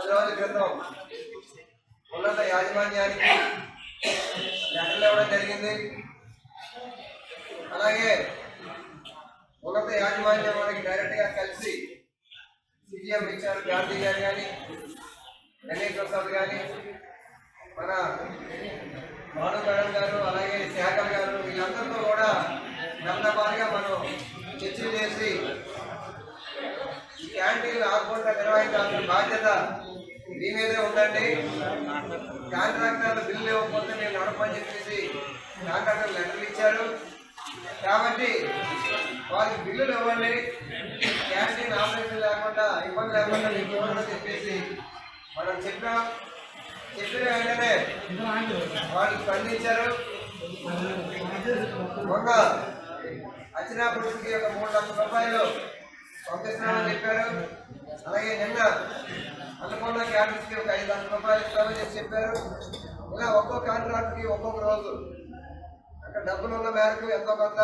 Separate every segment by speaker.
Speaker 1: పది రోజుల క్రితం ఉన్నత యాజమాన్యానికి లెటర్లు ఇవ్వడం జరిగింది. అలాగే ఉన్నత యాజమాన్యం మనకి డైరెక్ట్గా కలిసి సీఎం ఇచ్చారు గాంధీ గారు కానీ గణేష్ ప్రసాద్ కానీ మన మాను మేడం గారు అలాగే శాఖ గారు వీళ్ళందరితో కూడా నెమ్మదిగా మనం చర్చలు చేసి ఈ క్యాంటీన్లు ఆకుండా నిర్వహించాల్సిన బాధ్యత మీ మీదే ఉందండి. కాంట్రాక్టర్లు బిల్లు ఇవ్వకపోతే నేను నడపని చెప్పేసి కాంట్రాక్టర్ లెటర్లు ఇచ్చారు. కాబట్టి వాళ్ళకి బిల్లులు ఇవ్వండి. క్యాంటీన్ ఆపరేషన్ లేకుండా ఇబ్బంది లేకుండా మీకు ఇవ్వండి చెప్పేసి మనం చెప్పాం. చెప్పిన వెంటనే వాళ్ళు స్పందించారు. మొన్న అచ్చినాపురికి ఒక మూడు లక్షల రూపాయలు పంపిస్తున్నామని చెప్పారు. అలాగే నిన్న అన్నపూర్ణ క్యాటర్స్కి ఒక ఐదు లక్షల రూపాయలు ఇస్తామని చెప్పి చెప్పారు. ఇలా ఒక్కో కాంట్రాక్ట్కి ఒక్కొక్క రోజు అక్కడ డబ్బులు ఉన్న మేరకు ఎంతో కొంత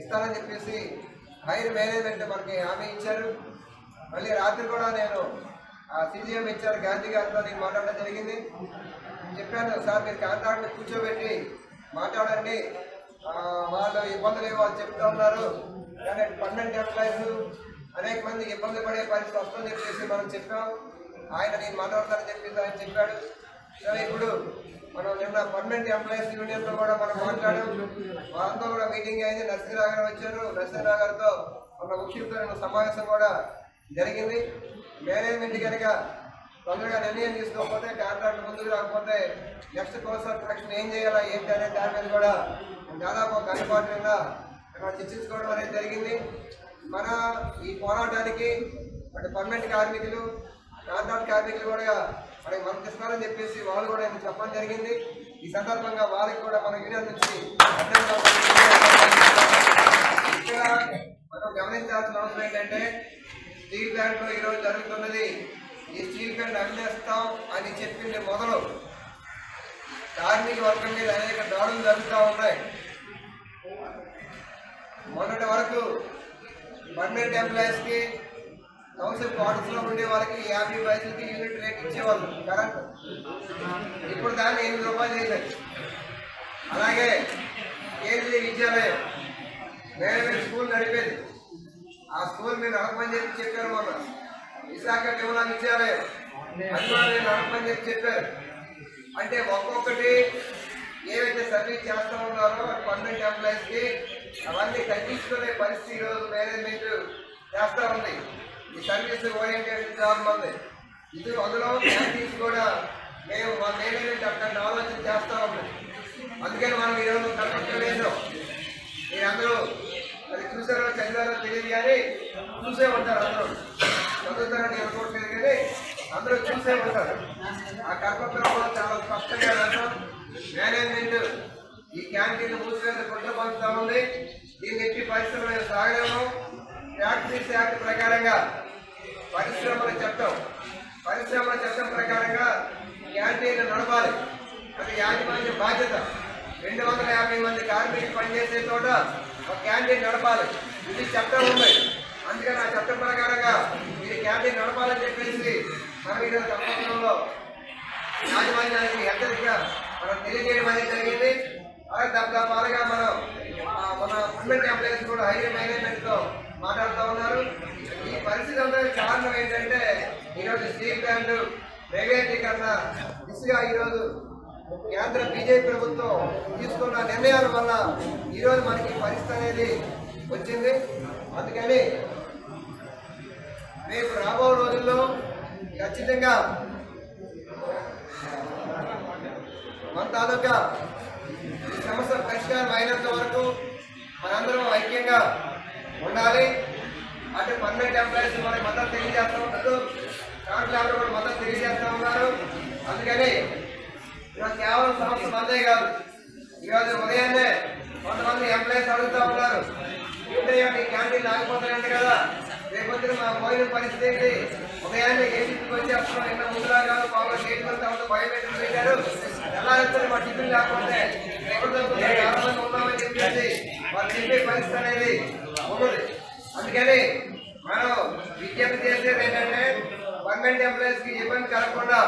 Speaker 1: ఇస్తానని చెప్పేసి హైర్ మేనేజ్మెంట్ మనకి హామీ ఇచ్చారు. మళ్ళీ రాత్రి కూడా నేను ఆ సీజీఎం ఇచ్చారు గాంధీ గారితో నేను మాట్లాడడం జరిగింది. చెప్పాను సార్ మీరు కాంట్రాక్ట్ని కూర్చోబెట్టి మాట్లాడండి. వాళ్ళు ఇబ్బందులు ఏవో వాళ్ళు చెప్తా ఉన్నారు. కానీ పన్నెండు ఎంప్లాయీస్ అనేక మంది ఇబ్బంది పడే పరిస్థితి వస్తుందని చెప్పేసి మనం చెప్పాం. ఆయన నేను మాట్లాడతానని చెప్పేసి ఆయన చెప్పాడు. సరే ఇప్పుడు మనం నిన్న పర్మనెంట్ ఎంప్లాయీస్ యూనియన్లో కూడా మనం మాట్లాడాం. వాళ్ళతో కూడా మీటింగ్ అయింది నరసింహరావు గారు వచ్చారు. నరసింహరావు గారితో మన ముఖ్యంతో సమావేశం కూడా జరిగింది. మేనేజ్మెంట్ కనుక తొందరగా నిర్ణయం తీసుకోకపోతే కాంట్రాక్ట్ ముందుకు రాకపోతే నెక్స్ట్ కోర్స్ ఆఫ్ ఏం చేయాలా ఏంటి అనే దాని మీద కూడా దాదాపు ఒక గంట పాటు నిన్న అక్కడ చర్చించుకోవడం అనేది జరిగింది. మన ఈ పోరాటానికి అంటే పర్మనెంట్ కార్మికులు కాంట్రాక్ట్ కార్మికులు కూడా మనకి మద్దతు చెప్పేసి వాళ్ళు కూడా ఇది చెప్పడం జరిగింది. ఈ సందర్భంగా వాళ్ళకి కూడా మన యూనియన్ నుంచి మనం గమనించాల్సిన అవసరం ఏంటంటే స్టీల్ ప్లాంట్లో ఈరోజు జరుగుతున్నది ఈ స్టీల్ ప్లాంట్ అమ్మేస్తాం అని చెప్పింది మొదలు కార్మిక వర్గం మీద అనేక దాడులు జరుగుతూ ఉన్నాయి. మొన్నటి వరకు పర్మనెంట్ ఎంప్లాయీస్కి కౌన్సిల్ క్వార్టర్స్లో ఉండే వాళ్ళకి యాభై పైసలకి యూనిట్ రేట్ ఇచ్చేవాళ్ళు కరెంట్ ఇప్పుడు దాన్ని ఎనిమిది రూపాయలు చేశారు. అలాగే కేంద్రీయ విద్యాలయం మేనేజ్మెంట్ స్కూల్ నడిపేది. ఆ స్కూల్ మీరు నడపని చెప్పి చెప్పారు మొన్న. విశాఖ విమలా విద్యాలయం అది నడపని చెప్పి చెప్పారు. అంటే ఒక్కొక్కటి ఏవైతే సర్వీస్ చేస్తూ ఉన్నారో పర్మనెంట్ ఎంప్లాయీస్కి అవన్నీ తగ్గించుకునే పరిస్థితి ఈరోజు మేనేజ్మెంట్ చేస్తూ ఉంది. ఈ సర్వీస్ ఓరియంటెడ్ జాబ్ మంది. ఇది అందులో క్యాంటీన్స్ కూడా మేము మా మేనేజ్మెంట్ అక్కడ ఆలోచన చేస్తా ఉన్నాం. అందుకని మనం ఈరోజు కనపడలేదు మీరందరూ అది చూసారో చదివారో తెలియదు కానీ చూసే ఉంటారు అందరూ. చదువుతారని అనుకోవట్లేదు కానీ అందరూ చూసే ఉంటారు. ఆ కర్మపత్రంలో చాలా స్పష్టంగా రాసాం మేనేజ్మెంట్ ఈ క్యాంటీన్ మూసివేత కుట్రపరుస్తూ ఉంది? దీన్ని ఎట్టి పరిశ్రమలు సాగలేము ఫ్యాక్టరీస్ యాక్ట్ ప్రకారంగా పరిశ్రమల చట్టం పరిశ్రమల చట్టం ప్రకారంగా క్యాంటీన్ నడపాలి. అది యాజమాన్య బాధ్యత. రెండు వందల యాభై మంది కార్మికులు పనిచేసే చోట ఒక క్యాంటీన్ నడపాలి. ఇది చట్టం ఉంది. అందుకని ఆ చట్టం ప్రకారంగా మీరు క్యాంటీన్ నడపాలని చెప్పేసి మనం ఈరోజు సంవత్సరంలో యాజమాన్యానికి హెచ్చరిక మనం తెలియజేయడం అనేది జరిగింది. అలాగే దప్పాలుగా మనం మన గవర్నమెంట్ ఎంప్లాయీస్ కూడా హైవే మేనేజ్మెంట్తో మాట్లాడుతూ ఉన్నారు. ఈ పరిస్థితి అందరికి కారణం ఏంటంటే ఈరోజు స్టీల్ ప్లాంట్ ప్రైవేటీకరణ దిశగా ఈరోజు కేంద్ర బీజేపీ ప్రభుత్వం తీసుకున్న నిర్ణయాల వల్ల ఈరోజు మనకి పరిస్థితి అనేది వచ్చింది. అందుకని రేపు రాబో రోజుల్లో ఖచ్చితంగా మన తాలూకా ఈ సమస్య పరిష్కారం అయినంత వరకు మనందరం ఐక్యంగా ఉండాలి. అటు పర్మనెంట్ ఎంప్లాయీస్ మనకి మద్దతు తెలియజేస్తా. ఉన్నారు కాంట్రాక్టర్ కూడా మద్దతు తెలియజేస్తా ఉన్నారు. అందుకని ఈరోజు కేవలం సమస్య మందే కాదు. ఈరోజు ఉదయాన్నే కొంతమంది ఎంప్లాయీస్ అడుగుతూ ఉన్నారు. ఏంటంటే ఈ క్యాంటీన్ ఆగిపోతాయంట కదా. రేపొద్దున మా పోయిన పరిస్థితి ఏంటి? ఉదయాన్నే ఏసీకి వచ్చేస్తున్నాం ఇంత ముందులా కాదు పాపం గేట్ వెళ్తా ఉంటే బయోమెట్రిక్ పెట్టారు ఎలా వచ్చారు మా టిఫిన్ లేకపోతే పరిస్థితి అనేది ఉన్నది అందుకని మనం విజ్ఞప్తి చేసేది ఏంటంటే గవర్నమెంట్ ఎంప్లాయీస్కి ఇబ్బంది కలగకుండా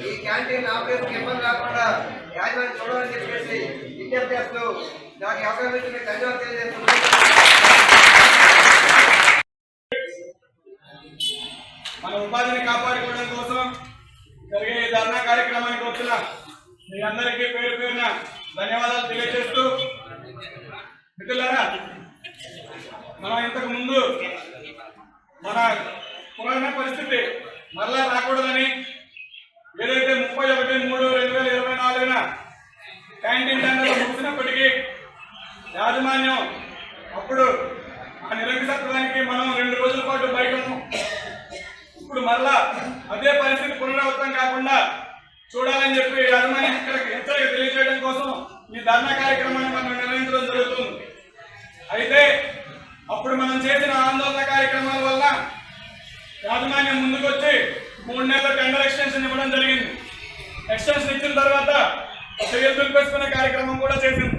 Speaker 1: ఈ క్యాంటీన్ ఆపరేషన్ ఇబ్బంది కాకుండా యాజమాన్యం చూడాలని చెప్పేసి విజ్ఞప్తి చేస్తూ నాకు అవకాశం ఇచ్చిన ధన్యవాదాలు తెలియజేస్తున్నాను
Speaker 2: మన ఉపాధిని కాపాడుకోవడం కోసం జరిగే ధర్నా కార్యక్రమానికి వచ్చిన మీ అందరికీ పేరు పేరున ధన్యవాదాలు తెలియజేస్తూ మిత్రులారా మనం ఇంతకు ముందు మన పురాణ పరిస్థితి మరలా రాకూడదని ఏదైతే ముప్పై ఒకటి మూడు రెండు వేల ఇరవై నాలుగున క్యాంటీన్ టెండర్లు ముగిసినప్పటికీ యాజమాన్యం అప్పుడు ఆ నిరంకుశత్వానికి మనం రెండు రోజుల పాటు బయట ఇప్పుడు మరలా అదే పరిస్థితి పునరావృతం కాకుండా చూడాలని చెప్పి యాజమాన్యం ఇక్కడ హెచ్చరిక తెలియజేయడం కోసం ఈ ధర్నా కార్యక్రమాన్ని మనం నిర్వహించడం జరుగుతుంది. అయితే అప్పుడు మనం చేసిన ఆందోళన కార్యక్రమాల వల్ల యాజమాన్యం ముందుకొచ్చి మూడు నెలల టెండర్ ఎక్స్టెన్షన్ ఇవ్వడం జరిగింది. ఎక్స్టెన్షన్ ఇచ్చిన తర్వాత చర్యలు పిలిపించుకునే కార్యక్రమం కూడా చేసింది.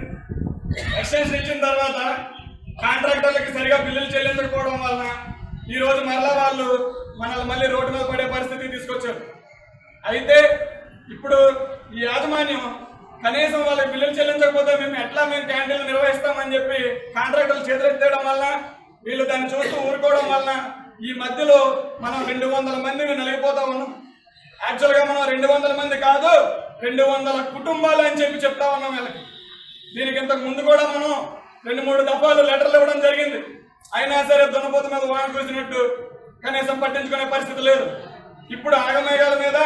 Speaker 2: ఎక్స్టెన్షన్ ఇచ్చిన తర్వాత కాంట్రాక్టర్లకు సరిగా బిల్లులు చెల్లించకపోవడం వలన ఈరోజు మరలా వాళ్ళు మనల్ని మళ్ళీ రోడ్డు మీద పడే పరిస్థితి తీసుకొచ్చారు. అయితే ఇప్పుడు ఈ యాజమాన్యం కనీసం వాళ్ళకి బిల్లులు చెల్లించకపోతే మేము ఎట్లా మేము క్యాంటీన్లు నిర్వహిస్తామని చెప్పి కాంట్రాక్టర్లు చేతులెత్తేయడం వల్ల వీళ్ళు దాన్ని చూస్తూ ఊరుకోవడం వలన ఈ మధ్యలో మనం రెండు వందల మందిని నలిగిపోతా ఉన్నాం. యాక్చువల్గా మనం రెండు వందల మంది కాదు రెండు వందల కుటుంబాలు అని చెప్పి చెప్తా ఉన్నాం వీళ్ళకి. దీనికి ఇంతకు ముందు కూడా మనం రెండు మూడు దఫాలు లెటర్లు ఇవ్వడం జరిగింది. అయినా సరే దున్నపోత మీద వాన కురిసినట్టు కనీసం పట్టించుకునే పరిస్థితి లేదు. ఇప్పుడు ఆగమేఘాల మీద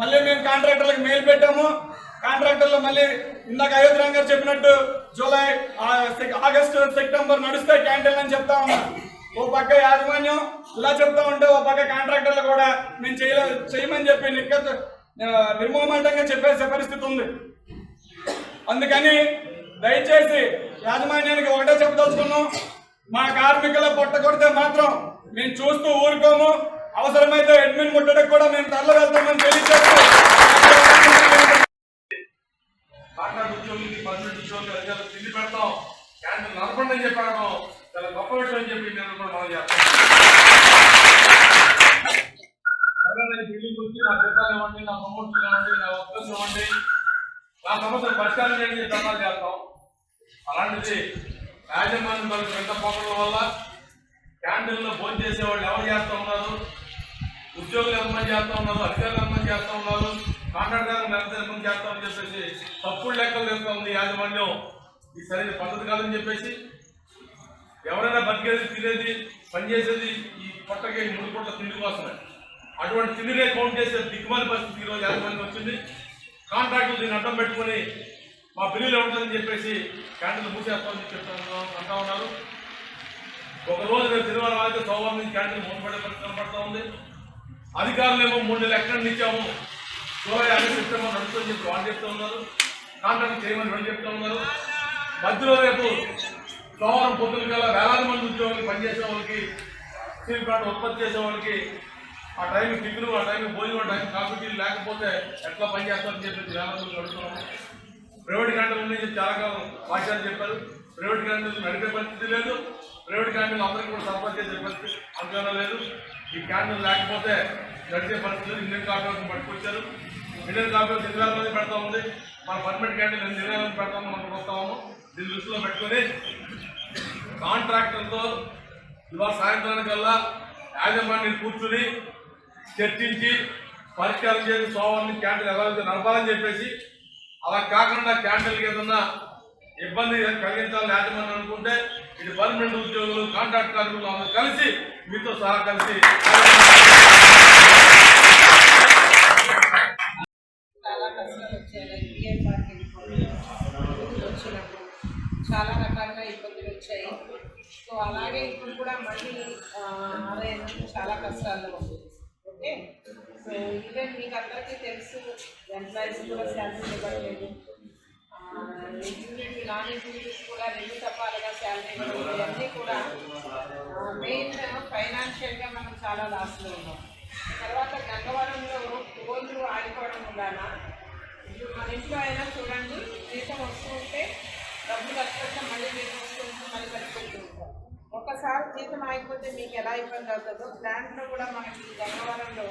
Speaker 2: మళ్ళీ మేము కాంట్రాక్టర్లకు మెయిల్ పెట్టాము. కాంట్రాక్టర్లు మళ్ళీ ఇందాక అయోధ్య గారు చెప్పినట్టు జూలై ఆగస్టు సెప్టెంబర్ నడుస్తే క్యాంటీన్ అని చెప్తా ఉన్నారు ఓ పక్క యాజమాన్యం ఇలా చెప్తా ఉంటే ఓ పక్క కాంట్రాక్టర్లు కూడా మేము చేయలే చేయమని చెప్పి నిక్కత్ నిర్మోహమాటంగా చెప్పేసే పరిస్థితి ఉంది. అందుకని దయచేసి యాజమాన్యానికి ఒకటే చెప్పదలుచుకున్నాం. మా కార్మికుల పొట్ట కొడితే మాత్రం మేము చూస్తూ ఊరుకోము. అవసరమైతే అడ్మిన్ కొట్టడానికి కూడా మేము తరలి వెళ్తామని తెలియజేస్తూ.
Speaker 3: కాంట్రాక్ట్ ఉద్యోగులకి పర్మనెంట్ ఉద్యోగులకి అధికారులు తిండి పెడతాం. క్యాంటీన్ నడపండి అని చెప్పడం చాలా గొప్ప విషయం అని చెప్పి నేను కూడా మనం చేస్తాం నేను బిల్డింగ్ వచ్చి నా జీతాలు ఇవ్వండి నా ప్రమోషన్ ఇవ్వండి నా ఉద్యోగం ఇవ్వండి. నా సమస్యలు పరిష్కారం చేయండి ధర్నాలు చేస్తాం. అలాంటిది యాజమాన్యం పెద్ద వెంట పోవడం వల్ల క్యాంటీన్లో భోజనం చేసే వాళ్ళు ఎవరు చేస్తూ ఉన్నారు? ఉద్యోగులు ఎంతమంది చేస్తా ఉన్నారు అధికారులు ఎంతమంది చేస్తా ఉన్నారు కాంట్రాక్టర్ ఎంతమంది చేస్తామని చెప్పేసి తప్పుడు లెక్కలు తెస్తా ఉంది యాజమాన్యం. ఈ సరైన పద్ధతి కాదని చెప్పేసి ఎవరైనా బతికేది తినేది పనిచేసేది ఈ పొట్టకి మూడు పొట్ల తిండి కోసమే. అటువంటి తిండినే కౌంట్ చేసే దిక్కుమాలి పరిస్థితి ఈరోజు యాజమాన్యం వచ్చింది. కాంట్రాక్టులు దీన్ని అడ్డం పెట్టుకొని మా బిల్లులు ఉంటుందని చెప్పేసి క్యాంటీన్లు మూసేస్తామని చెప్తా అంటా ఉన్నారు. ఒక రోజు రేపు శనివారం అయితే సోమవారం నుంచి క్యాంటీన్ మూతపడే పరిస్థితి కనపడుతూ ఉంది. అధికారులు ఏమో మూడు నెలలు ఎక్కడ ఇచ్చాము? జూలై ఆగస్టు సెప్టెంబర్ నడుస్తుందని చెప్పి వాళ్ళు చెప్తా ఉన్నారు. కాంట్రాక్ట్ చేయమని వాళ్ళు చెప్తా ఉన్నారు. మధ్యలో రేపు సోమవారం పొద్దున కల్లా వేలాది మంది ఉద్యోగులు పనిచేసే వాళ్ళకి స్టీల్ ప్లాంట్ ఉత్పత్తి చేసే వాళ్ళకి ఆ టైం టిఫిన్ ఆ టైం భోజనం ఆ టైం కాఫీ టీలు లేకపోతే ఎట్లా పనిచేస్తారని చెప్పి వేలాది మంది అడుగుతున్నాము ప్రైవేట్ క్యాంటీన్లు ఉన్నాయి చాలా కాలం భాషలు చెప్పారు. ప్రైవేట్ క్యాంటీన్లు నడిపే పరిస్థితి లేదు. ప్రైవేట్ క్యాంటీన్లు అందరికీ కూడా సరఫరా చేసే పరిస్థితి అంతగానో లేదు. ఈ క్యాంటీన్ లేకపోతే గడిచే పరిస్థితులు ఇండియన్ కాఫీ పట్టుకొచ్చారు. ఇండియన్ కాఫీ ఇరవై మంది పెడతా ఉంది. మన పర్మనెంట్ క్యాంటీన్ ఎన్ని ఇరవై మంది పెడతాము మనం వస్తాము. దీన్ని దృష్టిలో పెట్టుకొని కాంట్రాక్టర్తో ఇవాళ సాయంత్రానికల్లా యాజమాన్యం కూర్చుని చర్చించి పరిష్కారం చేసి సోమవారం క్యాంటీన్ ఎలా అయితే నడపాలని చెప్పేసి అలా కాకుండా క్యాంటీన్కి ఏదన్నా ఇబ్బంది కలిగించాలని యాజమాన్యం అనుకుంటే ఇది పర్మనెంట్ ఉద్యోగులు కాంట్రాక్ట్ కార్మికులు అందరూ కలిసి మీతో సహా కలిసి
Speaker 4: చాలా కష్టాలు వచ్చాయి. వచ్చినప్పుడు చాలా రకాలుగా ఇబ్బందులు వచ్చాయి. సో అలాగే ఇప్పుడు కూడా మళ్ళీ ఆలయంలో ఆదాయం చాలా కష్టాల్లో ఉంది. ఓకే? సో ఈవెన్ మీకు అందరికీ తెలుసు ఎంప్లాయీస్ కూడా శాలరీ ఇవ్వట్లేదు. యూనిట్ నాన్ యూనిట్స్ కూడా రెండు తప్పాలుగా శాలరీ ఇవ్వడం ఇవన్నీ కూడా మెయిన్ ఫైనాన్షియల్గా మనం చాలా లాస్లో ఉన్నాం. తర్వాత గంగవరంలో రోజులు ఆగిపోవడం వలన ఇప్పుడు మన ఇంట్లో అయినా చూడండి జీతం వస్తూ ఉంటే డబ్బులు కట్టుకుంటే మళ్ళీ జీతం వస్తూ ఉంటే మళ్ళీ కట్టుకుంటూ ఉంటాం. ఒకసారి జీతం ఆగిపోతే మీకు ఎలా ఇబ్బంది అవుతుందో దాంట్లో కూడా మనకి గంగవరంలో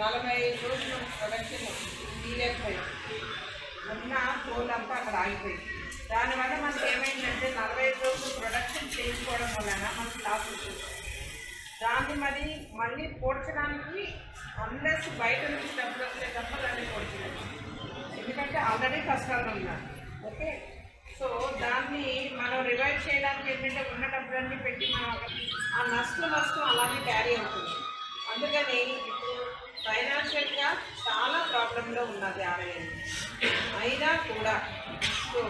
Speaker 4: నలభై ఐదు రోజులు ప్రొడక్షన్ తీయలేకపోయింది ఉన్న కోల్ అంతా అక్కడ ఆగిపోయింది. దానివల్ల మనకి దాన్ని మరి మళ్ళీ పోడ్చడానికి అన్లెస్ బయట నుంచి డబ్బులు వస్తే తప్ప దాన్ని పోడ్చలేదు ఎందుకంటే ఆల్రెడీ కష్టాలు ఉన్నాయి ఓకే? సో దాన్ని మనం రివైవ్ చేయడానికి ఏంటంటే ఉన్న డబ్బులన్నీ పెట్టి మనం ఆ నష్టం నష్టం అలానే క్యారీ అవుతుంది. అందుకని ఇప్పుడు ఫైనాన్షియల్గా చాలా ప్రాబ్లంలో ఉన్నది ఆలయం అయినా కూడా సో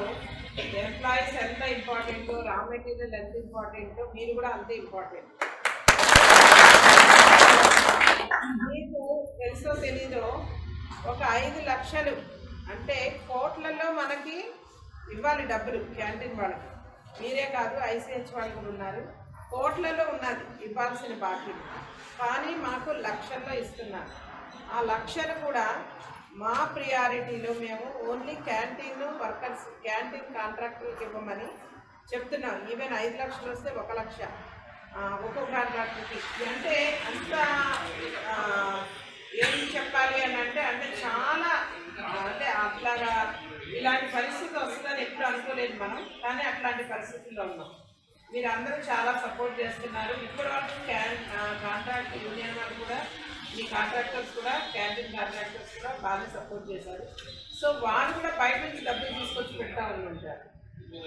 Speaker 4: ఎంప్లాయీస్ ఎంత ఇంపార్టెంటో రా మెటీరియల్ ఎంత ఇంపార్టెంటో మీరు కూడా అంతే ఇంపార్టెంట్ మీకు తెలుసో తెలీదో ఒక ఐదు లక్షలు అంటే కోట్లలో మనకి ఇవ్వాలి డబ్బులు క్యాంటీన్ వాళ్ళకి. మీరే కాదు ఐసీహెచ్ వాళ్ళు కూడా ఉన్నారు. కోట్లలో ఉన్నది ఇవ్వాల్సిన బాధ్యత కానీ మాకు లక్షల్లో ఇస్తున్నారు. ఆ లక్షలు కూడా మా ప్రియారిటీలో మేము ఓన్లీ క్యాంటీన్ వర్కర్స్ క్యాంటీన్ కాంట్రాక్టర్కి ఇవ్వమని చెప్తున్నాం. ఈవెన్ ఐదు లక్షలు వస్తే ఒక లక్ష. ఒక్కో కాంట్రాక్టర్కి అంటే అంత ఏం చెప్పాలి అని అంటే అంటే చాలా అంటే అట్లాగా ఇలాంటి పరిస్థితి వస్తుందని ఎప్పుడు అనుకోలేదు మనం కానీ అట్లాంటి పరిస్థితుల్లో ఉన్నాం. మీరు అందరూ చాలా సపోర్ట్ చేస్తున్నారు. ఇప్పటి వరకు క్యాన్ కాంట్రాక్ట్ యూనియన్ వాళ్ళు కూడా మీ కాంట్రాక్టర్స్ కూడా క్యాంటీన్ కాంట్రాక్టర్స్ కూడా బాగా సపోర్ట్ చేశారు. సో వాళ్ళు కూడా బయట నుంచి డబ్బులు తీసుకొచ్చి పెడతా ఉంటారు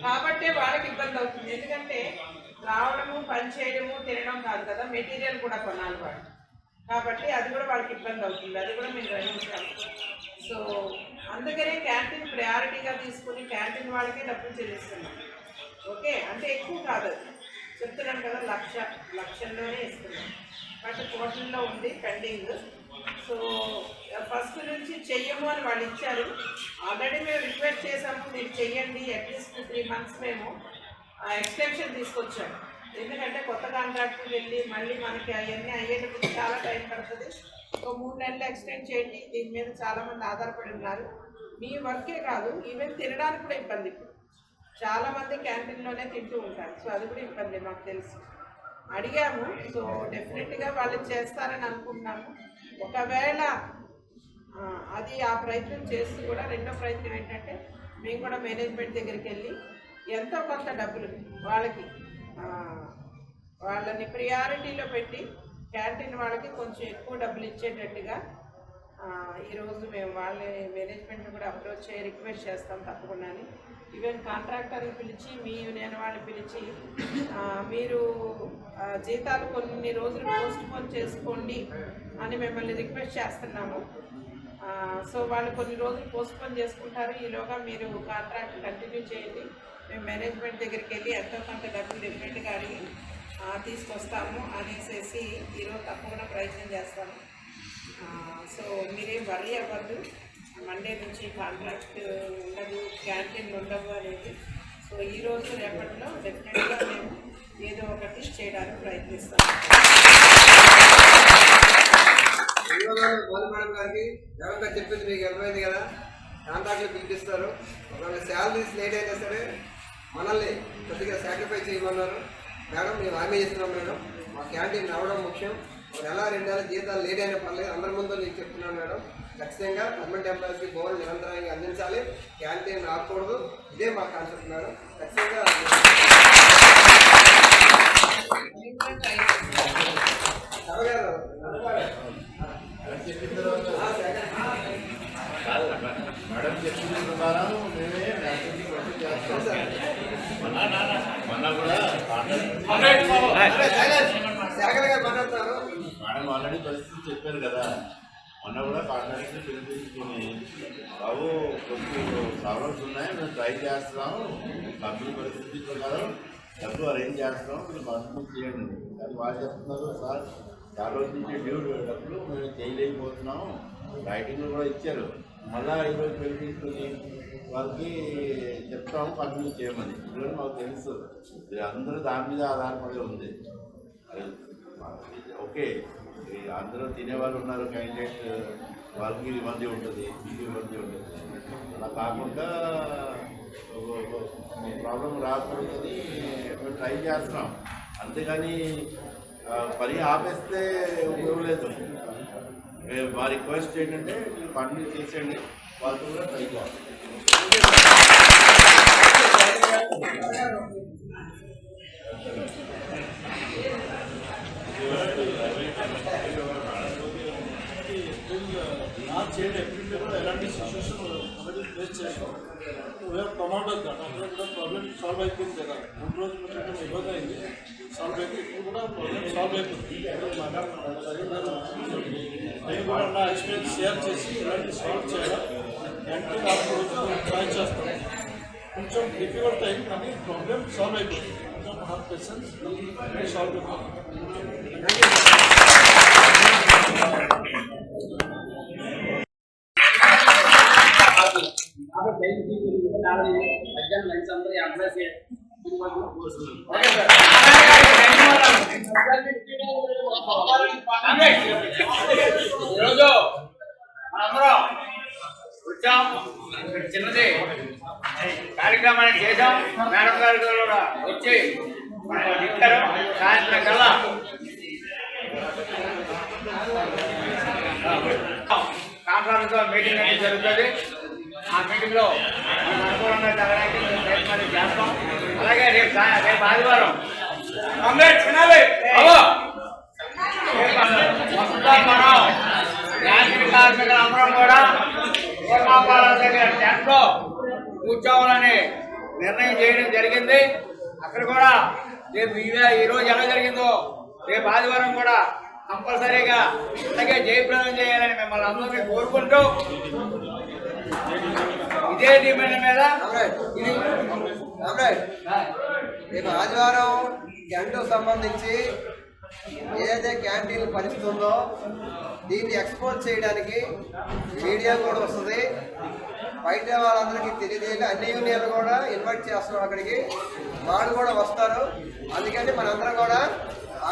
Speaker 4: కాబట్టే వాళ్ళకి ఇబ్బంది అవుతుంది. ఎందుకంటే రావడము పని చేయడము తినడం కాదు కదా మెటీరియల్ కూడా కొనాలి వాళ్ళు. కాబట్టి అది కూడా వాళ్ళకి ఇబ్బంది అవుతుంది. అది కూడా మేము గ్రహించాలి సో అందుకనే క్యాంటీన్ ప్రయారిటీగా తీసుకుని క్యాంటీన్ వాళ్ళకే డబ్బులు చెల్లిస్తున్నాం. ఓకే అంటే ఎక్కువ కాదు. చెప్తున్నాను కదా లక్ష లక్షల్లోనే ఇస్తున్నాం. బట్ కోట్లలో ఉంది పెండింగ్. సో ఫస్ట్ నుంచి చెయ్యము అని వాళ్ళు ఇచ్చారు. ఆల్రెడీ మేము రిక్వెస్ట్ చేసాము మీరు చెయ్యండి అట్లీస్ట్ త్రీ మంత్స్ మేము ఎక్స్టెన్షన్ తీసుకొచ్చాము. ఎందుకంటే కొత్త కాంట్రాక్టర్ వెళ్ళి మళ్ళీ మనకి అవన్నీ అయ్యేటప్పుడు చాలా టైం పడుతుంది. ఒక మూడు నెలలు ఎక్స్టెండ్ చేయండి దీని మీద చాలామంది ఆధారపడి ఉన్నారు. మీ వర్కే కాదు ఈవెన్ తినడానికి కూడా ఇబ్బంది. ఇప్పుడు చాలా మంది క్యాంటీన్లోనే తింటూ ఉంటారు. సో అది కూడా ఇబ్బంది మాకు తెలుసు. అడిగాము. సో డెఫినెట్గా వాళ్ళు చేస్తారని అనుకుంటున్నాము. ఒకవేళ అది ఆ ప్రయత్నం చేస్తూ కూడా రెండో ప్రయత్నం ఏంటంటే మేము కూడా మేనేజ్మెంట్ దగ్గరికి వెళ్ళి ఎంతో కొంత డబ్బులు వాళ్ళకి వాళ్ళని ప్రియారిటీలో పెట్టి క్యాంటీన్ వాళ్ళకి కొంచెం ఎక్కువ డబ్బులు ఇచ్చేటట్టుగా ఈరోజు మేము వాళ్ళని మేనేజ్మెంట్ని కూడా అప్రోచ్ చేయ రిక్వెస్ట్ చేస్తాం తప్పకుండా ఈవెన్ కాంట్రాక్టర్ని పిలిచి మీ యూనియన్ వాళ్ళని పిలిచి మీరు జీతాలు కొన్ని రోజులు పోస్ట్ పోన్ చేసుకోండి అని మిమ్మల్ని రిక్వెస్ట్ చేస్తున్నాము. సో వాళ్ళు కొన్ని రోజులు పోస్ట్ పోన్ చేసుకుంటారు. ఈలోగా మీరు కాంట్రాక్ట్ కంటిన్యూ చేయండి. మేము మేనేజ్మెంట్ దగ్గరికి వెళ్ళి ఎంతో కొంత డబ్బులు డెఫినెట్గా అడిగి తీసుకొస్తాము. అనేసి ఈరోజు తప్పకుండా ప్రయత్నం చేస్తాము. సో మీరేం వరీ అవ్వద్దు. మండే నుంచి కాంట్రాక్ట్ ఉండదు క్యాంటీన్లు ఉండవు అనేది. సో ఈ రోజు రేపట్లో డెఫినెట్గా మేము ఏదో ఒకటి చేయడానికి ప్రయత్నిస్తాం.
Speaker 1: మోదీ మేడం గారికి జగన్ చెప్పింది మీకు అర్థమైంది కదా? కాంట్రాక్ట్లు పిలిపిస్తారు. ఒకవేళ శాలరీస్ లేట్ అయినా సరే మనల్ని కొద్దిగా సాక్రిఫైస్ చేయమన్నారు. మేడం మేము హామీ చేస్తున్నాం మేడం. మా క్యాంటీన్ రావడం ముఖ్యం. ఒక నెల రెండు నెలల జీతాలు లేట్ అయినా పర్లేదు. అందరి ముందు నేను చెప్తున్నాను మేడం. ఖచ్చితంగా గవర్నమెంట్ ఎంప్లాయీస్కి భవన్ నిరంతరంగా అందించాలి. క్యాంటీన్ రాకూడదు. ఇదే మా కాన్సెప్ట్ మేడం. ఖచ్చితంగా
Speaker 5: మేడం చెప్పిన ప్రకారం మేమే మ్యాచింగ్ కొట్టి చేస్తాం మొన్న కూడా మేడం ఆల్రెడీ పరిస్థితి చెప్పారు కదా. మొన్న కూడా కాంట్రాక్ట్ పిలిపించుకుని బాబు కొంచెం ప్రాబ్లమ్స్ ఉన్నాయి మేము ట్రై చేస్తున్నాము కంపెనీ పరిస్థితి ప్రకారం డబ్బు అరేంజ్ చేస్తున్నాం. మీరు కంపెనీ చేయండి. కానీ వాళ్ళు చెప్తున్నారు సార్. చాలా రోజుల నుంచి డ్యూ డబ్బులు మేము చేయలేకపోతున్నాము. రైటింగ్లు కూడా ఇచ్చారు. మళ్ళీ ఈరోజు పిలిపించుకుని వాళ్ళకి చెప్తాము కంటిన్యూ చేయమని. ఈరోజు మాకు తెలుసు. అందరూ దాని మీద ఆధారపడి ఉంది. ఓకే. ఈ అందరూ తినేవాళ్ళు ఉన్నారు క్యాండిడేట్ వాళ్ళకి ఇబ్బంది ఉంటుంది మీకు ఇబ్బంది ఉంటుంది. అలా కాకుండా ప్రాబ్లం రాకూడదని మేము ట్రై చేస్తున్నాం. అంతేగాని పని ఆపేస్తే ఉపయోగం లేదు. మా రిక్వెస్ట్ ఏంటంటే మీరు కంటిన్యూ చేసేయండి వాళ్ళతో కూడా ట్రై చేస్తాం
Speaker 6: మార్చ్ ఏడు ఏప్రిల్లో కూడా ఎలాంటి సిచ్యువేషన్ అనేది ఫేస్ చేస్తాం వేరే ప్రమాదం కాదు అక్కడ కూడా ప్రాబ్లమ్ సాల్వ్ అయిపోయింది కదా మూడు రోజుల కొంచెం ఇబ్బంది అయింది సాల్వ్ అయిపోయింది ఇప్పుడు కూడా ప్రాబ్లమ్ సాల్వ్ అయిపోయింది నేను కూడా నా ఎక్స్పీరియన్స్ షేర్ చేసి ఇలాంటి సాల్వ్ చేయాలి అంటే నాకు ట్రై చేస్తాను కొంచెం డిఫికల్ట్ అయింది కానీ ప్రాబ్లమ్ సాల్వ్ అయిపోయింది కొంచెం హండ్రెడ్ పర్సెంట్ సాల్వ్ అయిపోయింది
Speaker 7: ఈరోజు మనందరం వచ్చాం చిన్నది కార్యక్రమాన్ని చేశాం మేడం గారి కూడా వచ్చి మనకు సాయంత్రం కల్లా కాన్ఫరెన్స్ మీటింగ్ అనేది జరుగుతుంది ఆ మీటింగ్లో మనం అనుకూలంగా జరగడానికి మేము ప్రయత్నాలు చేస్తాం. అలాగే రేపు రేపు ఆదివారం అవ్వ! మొత్తం మనం కార్మికులు అందరం కూడా పూర్ణాపాలెం దగ్గర టెంట్ కూర్చోవాలని నిర్ణయం చేయడం జరిగింది. అక్కడ కూడా రేపు ఇవే ఈ ఎలా జరిగిందో రేపు ఆదివారం కూడా కంపల్సరీగా అలాగే జయప్రదం చేయాలని మిమ్మల్ని అందరినీ కోరుకుంటూ ఇదే డిమాండ్ మీద
Speaker 1: రేపు ఆదివారం క్యాంటీన్ సంబంధించి ఏదైతే క్యాంటీన్ పరిస్థితి దీన్ని ఎక్స్పోర్ట్ చేయడానికి మీడియా కూడా వస్తుంది. బయట వాళ్ళందరికీ తెలియజేయాలి అన్ని యూనియన్లు కూడా ఇన్వైట్ చేస్తున్నారు అక్కడికి. వాళ్ళు కూడా వస్తారు. అందుకని మనందరం కూడా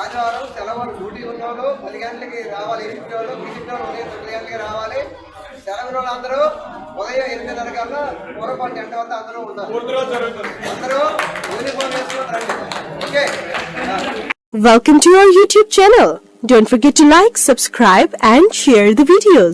Speaker 1: ఆదివారం సెలవు డ్యూటీ ఉన్నవాళ్ళు పది గంటలకి రావాలి. ఎనిమిది వాళ్ళు విజిట్ వాళ్ళు ఉదయం తొమ్మిది గంటలకి రావాలి. సెలవు వాళ్ళందరూ ఉదయం ఎనిమిదిన్నర కల్లా పూర్వపాటు గంట వద్ద అందరూ ఉంటారు అందరూ యూనిఫామ్ వేసుకొని okay
Speaker 8: Welcome to our YouTube channel. Don't forget to like, subscribe and share the videos.